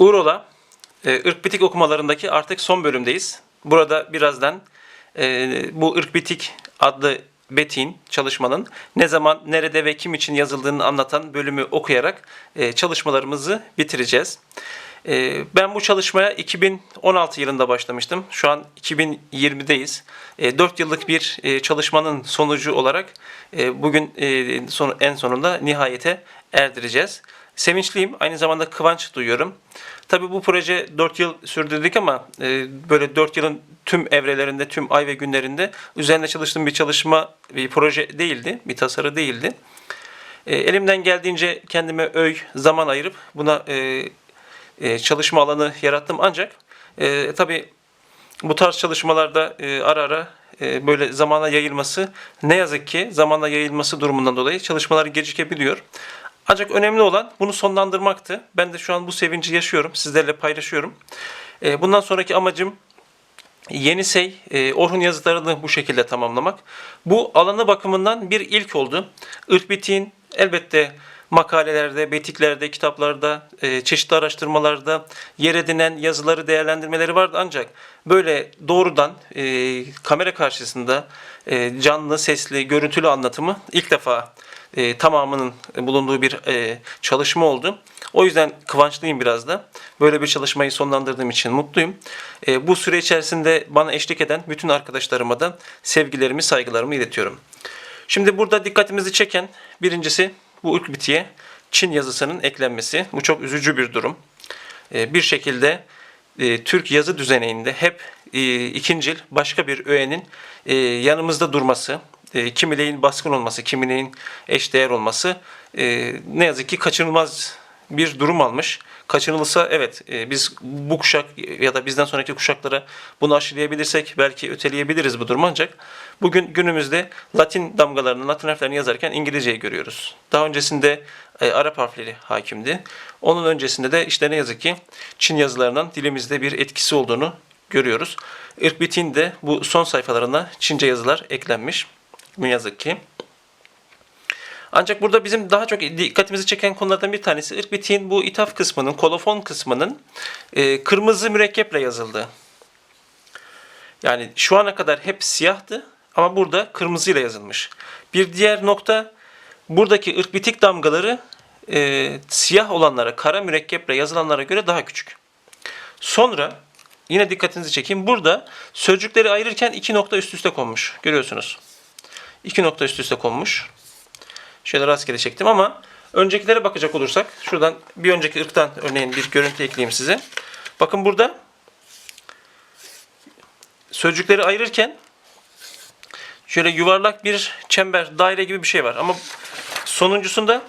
Uğrola e, ırk bitik okumalarındaki artık son bölümdeyiz. Burada birazdan e, bu ırk bitik adlı betin çalışmanın ne zaman, nerede ve kim için yazıldığını anlatan bölümü okuyarak e, çalışmalarımızı bitireceğiz. E, ben bu çalışmaya 2016 yılında başlamıştım. Şu an 2020'deyiz. E, 4 yıllık bir e, çalışmanın sonucu olarak e, bugün e, son, en sonunda nihayete erdireceğiz. Sevinçliyim, aynı zamanda kıvanç duyuyorum. Tabii bu proje 4 yıl sürdü dedik ama e, böyle 4 yılın tüm evrelerinde, tüm ay ve günlerinde üzerine çalıştığım bir çalışma, bir proje değildi, bir tasarı değildi. E, elimden geldiğince kendime öy, zaman ayırıp buna e, e, çalışma alanı yarattım. Ancak e, tabii bu tarz çalışmalarda e, ara ara e, böyle zamana yayılması ne yazık ki zamana yayılması durumundan dolayı çalışmalar gecikebiliyor. Ancak önemli olan bunu sonlandırmaktı. Ben de şu an bu sevinci yaşıyorum. Sizlerle paylaşıyorum. E, bundan sonraki amacım Yenisey, e, Orhun yazıtlarını bu şekilde tamamlamak. Bu alanı bakımından bir ilk oldu. Irkbitiğin elbette makalelerde, betiklerde, kitaplarda, e, çeşitli araştırmalarda yer edinen yazıları, değerlendirmeleri vardı. Ancak böyle doğrudan e, kamera karşısında canlı, sesli, görüntülü anlatımı ilk defa e, tamamının bulunduğu bir e, çalışma oldu. O yüzden kıvançlıyım biraz da. Böyle bir çalışmayı sonlandırdığım için mutluyum. E, bu süre içerisinde bana eşlik eden bütün arkadaşlarıma da sevgilerimi, saygılarımı iletiyorum. Şimdi burada dikkatimizi çeken birincisi bu ilk bitiye Çin yazısının eklenmesi. Bu çok üzücü bir durum. E, bir şekilde e, Türk yazı düzeninde hep e, ikincil başka bir öğenin e, yanımızda durması, e, kimileyin baskın olması, kimileyin eşdeğer olması e, ne yazık ki kaçınılmaz bir durum almış. Kaçınılırsa evet e, biz bu kuşak ya da bizden sonraki kuşaklara bunu aşılayabilirsek belki öteleyebiliriz bu durumu ancak bugün günümüzde Latin damgalarını, Latin harflerini yazarken İngilizceyi görüyoruz. Daha öncesinde e, Arap harfleri hakimdi. Onun öncesinde de işte ne yazık ki Çin yazılarının dilimizde bir etkisi olduğunu görüyoruz. Irkbit'in de bu son sayfalarına Çince yazılar eklenmiş. Ne yazık ki. Ancak burada bizim daha çok dikkatimizi çeken konulardan bir tanesi ırkbitiğin bu ithaf kısmının, kolofon kısmının e, kırmızı mürekkeple yazıldığı. Yani şu ana kadar hep siyahtı ama burada kırmızıyla yazılmış. Bir diğer nokta buradaki ırkbitik damgaları e, siyah olanlara, kara mürekkeple yazılanlara göre daha küçük. Sonra yine dikkatinizi çekeyim. Burada sözcükleri ayırırken iki nokta üst üste konmuş. Görüyorsunuz. İki nokta üst üste konmuş. Şöyle rastgele çektim ama öncekilere bakacak olursak şuradan bir önceki ırktan örneğin bir görüntü ekleyeyim size. Bakın burada sözcükleri ayırırken şöyle yuvarlak bir çember, daire gibi bir şey var. Ama sonuncusunda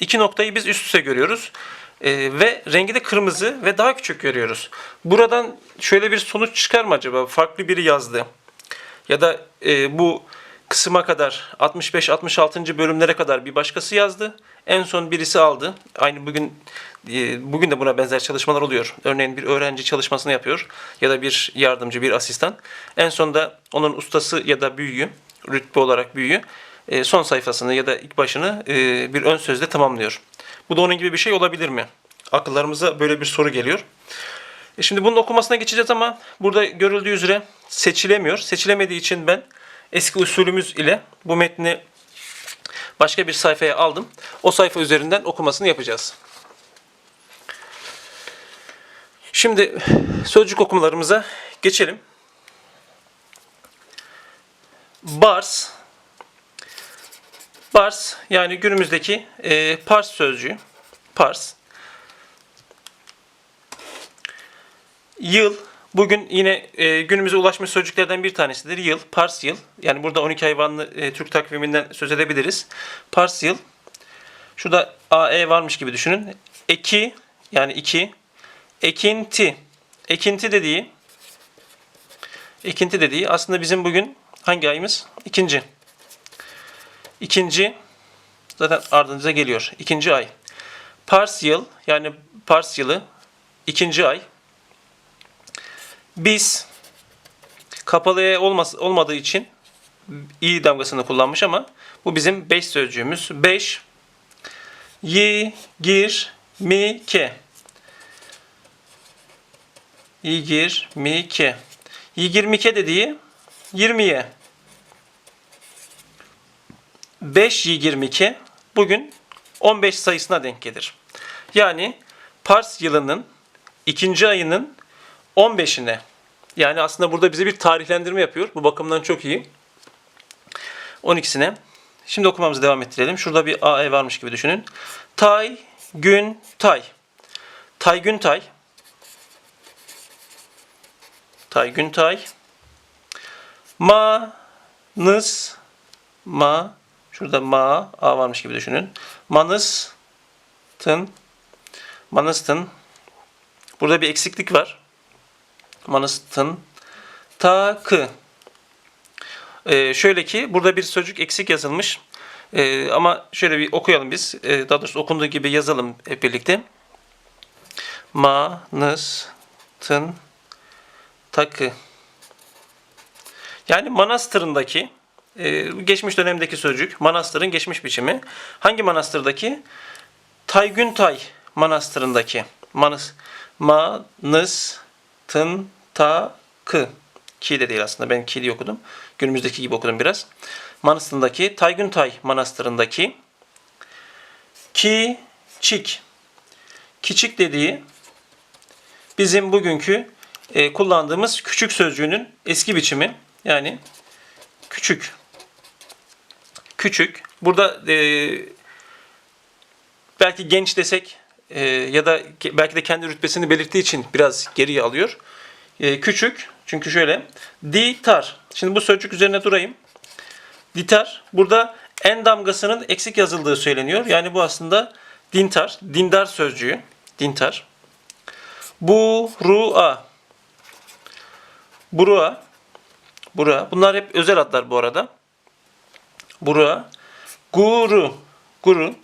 iki noktayı biz üst üste görüyoruz. Ee, ve rengi de kırmızı ve daha küçük görüyoruz. Buradan şöyle bir sonuç çıkar mı acaba? Farklı biri yazdı. Ya da e, bu kısıma kadar 65-66. bölümlere kadar bir başkası yazdı. En son birisi aldı. Aynı bugün e, bugün de buna benzer çalışmalar oluyor. Örneğin bir öğrenci çalışmasını yapıyor ya da bir yardımcı, bir asistan. En sonunda onun ustası ya da büyüğü, rütbe olarak büyüğü e, son sayfasını ya da ilk başını e, bir ön sözle tamamlıyor. Bu da onun gibi bir şey olabilir mi? Akıllarımıza böyle bir soru geliyor. Şimdi bunun okumasına geçeceğiz ama burada görüldüğü üzere seçilemiyor. Seçilemediği için ben eski usulümüz ile bu metni başka bir sayfaya aldım. O sayfa üzerinden okumasını yapacağız. Şimdi sözcük okumalarımıza geçelim. Bars Bars yani günümüzdeki e, Pars sözcüğü. Pars. Yıl Bugün yine e, günümüze ulaşmış sözcüklerden bir tanesidir. Yıl, Pars yıl. Yani burada 12 hayvanlı e, Türk takviminden söz edebiliriz. Pars yıl. Şurada AE varmış gibi düşünün. Eki yani iki. Ekinti. Ekinti dediği ekinti dediği aslında bizim bugün hangi ayımız? İkinci. İkinci zaten ardınıza geliyor. İkinci ay. Pars yıl yani Pars yılı ikinci ay. Biz kapalı E olmaz, olmadığı için i damgasını kullanmış ama bu bizim 5 sözcüğümüz. 5 yi, gir, mi, ke. 22. 22 dediği 20'ye. 5 22 bugün 15 sayısına denk gelir. Yani Pars yılının ikinci ayının 15'ine. Yani aslında burada bize bir tarihlendirme yapıyor. Bu bakımdan çok iyi. 12'sine. Şimdi okumamızı devam ettirelim. Şurada bir AE varmış gibi düşünün. Tay, gün, tay. Tay, gün, tay. Tay, gün, tay. Ma, nız, ma. Şurada ma, a varmış gibi düşünün. Manız, tın, manıstın. Burada bir eksiklik var. Manıstın, takı. Ee, şöyle ki burada bir sözcük eksik yazılmış. Ee, ama şöyle bir okuyalım biz. Ee, daha doğrusu okunduğu gibi yazalım hep birlikte. Manıstın takı. Yani manastırındaki e, geçmiş dönemdeki sözcük, manastırın geçmiş biçimi. Hangi manastırdaki? Taygüntay manastırındaki. Manıs, manıs, tın, ta, kı. Ki de değil aslında. Ben ki diye okudum. Günümüzdeki gibi okudum biraz. Manastırındaki, Taygüntay manastırındaki ki, çik. Kiçik dediği bizim bugünkü e, kullandığımız küçük sözcüğünün eski biçimi. Yani küçük. Küçük. Burada e, belki genç desek e, ya da belki de kendi rütbesini belirttiği için biraz geriye alıyor. E, küçük çünkü şöyle ditar. Şimdi bu sözcük üzerine durayım. Ditar. Burada en damgasının eksik yazıldığı söyleniyor. Yani bu aslında dintar, dindar sözcüğü. Dintar. Buru'a. Buru'a. Buru'a. Bunlar hep özel adlar bu arada. Buru'a. Guru. Guru.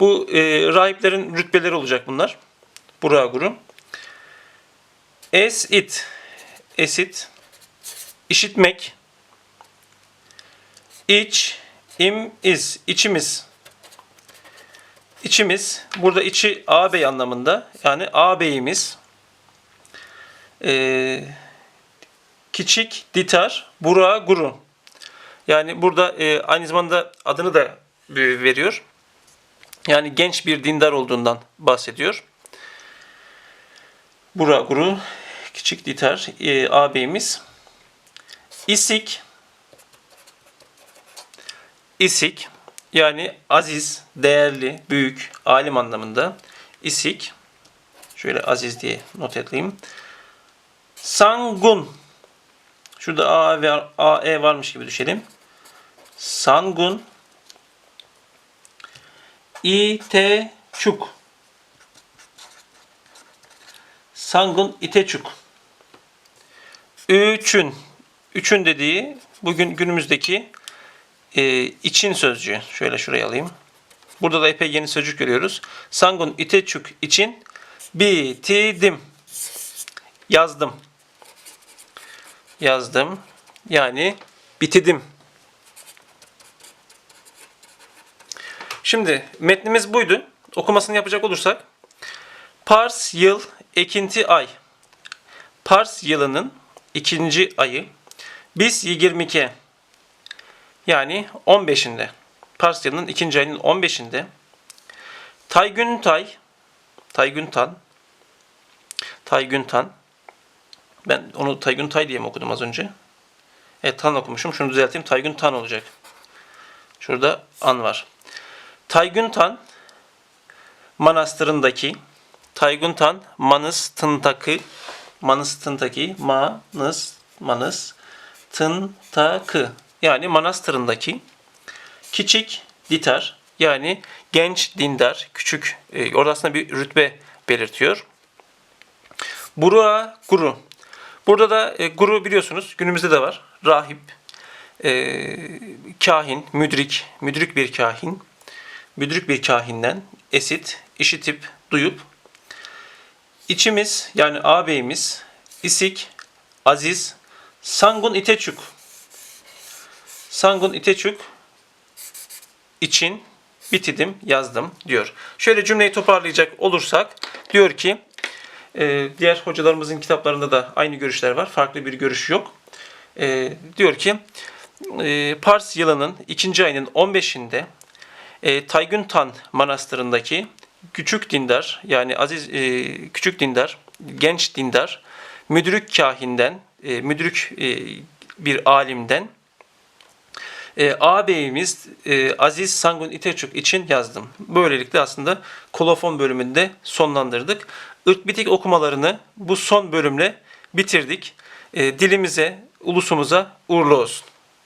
Bu e, rahiplerin rütbeleri olacak bunlar. Buru'a guru. Esit. Esit. İşitmek. İç. im, iz. İçimiz. İçimiz. Burada içi ağabey anlamında. Yani ağabeyimiz. Ee, Kiçik, ditar, bura, guru. Yani burada e, aynı zamanda adını da veriyor. Yani genç bir dindar olduğundan bahsediyor. Bura, guru, küçük ditar, e, ağabeyimiz. İsik, İsik, yani aziz, değerli, büyük, alim anlamında. İsik, şöyle aziz diye not edeyim. Sangun, Şurada A ve AE varmış gibi düşelim. Sangun İteçuk Sangun İteçuk Üçün Üçün dediği bugün günümüzdeki e, için sözcüğü. Şöyle şuraya alayım. Burada da epey yeni sözcük görüyoruz. Sangun İteçuk için bitirdim. Yazdım yazdım. Yani bitirdim. Şimdi metnimiz buydu. Okumasını yapacak olursak Pars yıl ekinti ay. Pars yılının ikinci ayı. Biz 22 yani 15'inde. Pars yılının ikinci ayının 15'inde Taygün Tay Taygün Tan Taygün Tan ben onu Taygun Tay diye mi okudum az önce? Evet Tan okumuşum. Şunu düzelteyim. Taygun Tan olacak. Şurada an var. Taygun Tan manastırındaki Taygun Tan Manıs Tıntakı Manıs Tıntaki Manıs Manıs Tıntakı yani manastırındaki küçük ditar yani genç dindar küçük e, orada aslında bir rütbe belirtiyor. Burua guru Burada da e, guru biliyorsunuz günümüzde de var. Rahip, e, kahin, müdrik, müdrik bir kahin, müdrik bir kahinden esit, işitip, duyup içimiz yani ağabeyimiz İsik, Aziz, Sangun İteçuk. Sangun İteçuk için bitidim, yazdım diyor. Şöyle cümleyi toparlayacak olursak diyor ki E, diğer hocalarımızın kitaplarında da aynı görüşler var. Farklı bir görüş yok. E, diyor ki e, Pars yılının ikinci ayının 15'inde e, Taygüntan Manastırı'ndaki küçük dindar yani aziz e, küçük dindar, genç dindar, müdürük kahinden, e, müdürük e, bir alimden e, ağabeyimiz e, Aziz Sangun İteçuk için yazdım. Böylelikle aslında kolofon bölümünde sonlandırdık. Irkbitik okumalarını bu son bölümle bitirdik. E, dilimize, ulusumuza uğurlu olsun.